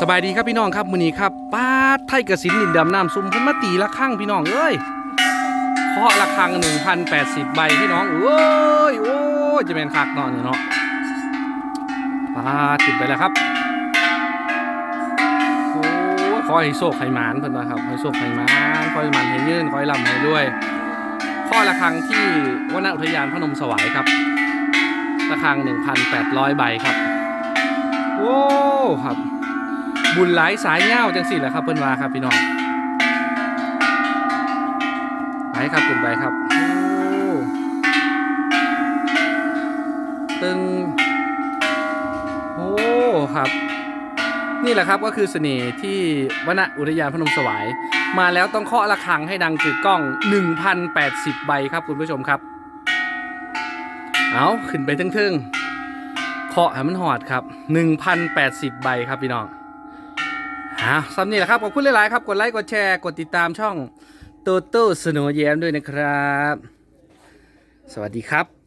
สบายดีครับพี่น้องครับมือนี้ครับป้าไทยกสินดินดำน้ำซุ่มพิ่นมาตีละครั้งพี่น้องเอ้ยเคาะละครั้ง1,080ใบพี่น้องเอ้ยโอ้ยจะเป็นคักนาะเนี่ยเนาะป้าดขึ้นไปแล้วครับโอ้ยขอให้โชคให้หมานเพิ่นว่าครับให้โชคให้หมานขอให้มันให้ยืนขอให้ร่ำให้ด้วยเคาะละครั้งที่วนอุทยานพนมสวายครับละครั้ง1,800 ใบครับ โอ้ ครับ บุญหลายสายเงาจังสิแหละครับเพิ่นว่าครับพี่น้องไปครับคุณไปครับตึงโอ้ครับ นี่แหละครับก็คือเสน่ห์ที่วนอุทยานพนมสวาย มาแล้วต้องเคาะระฆังให้ดังกึกก้อง 1,080 ใบครับคุณผู้ชมครับ เอาขึ้นไปทึ่งๆเคาะให้มันหอดครับ 1,080 ใบครับพี่น้อง ฮะซ้ำนี่แหละครับขอบคุณหลาย ๆ ครับ กดไลค์ กดแชร์ กดติดตามช่องโตโต้สโนว์แยมด้วยนะครับ สวัสดีครับ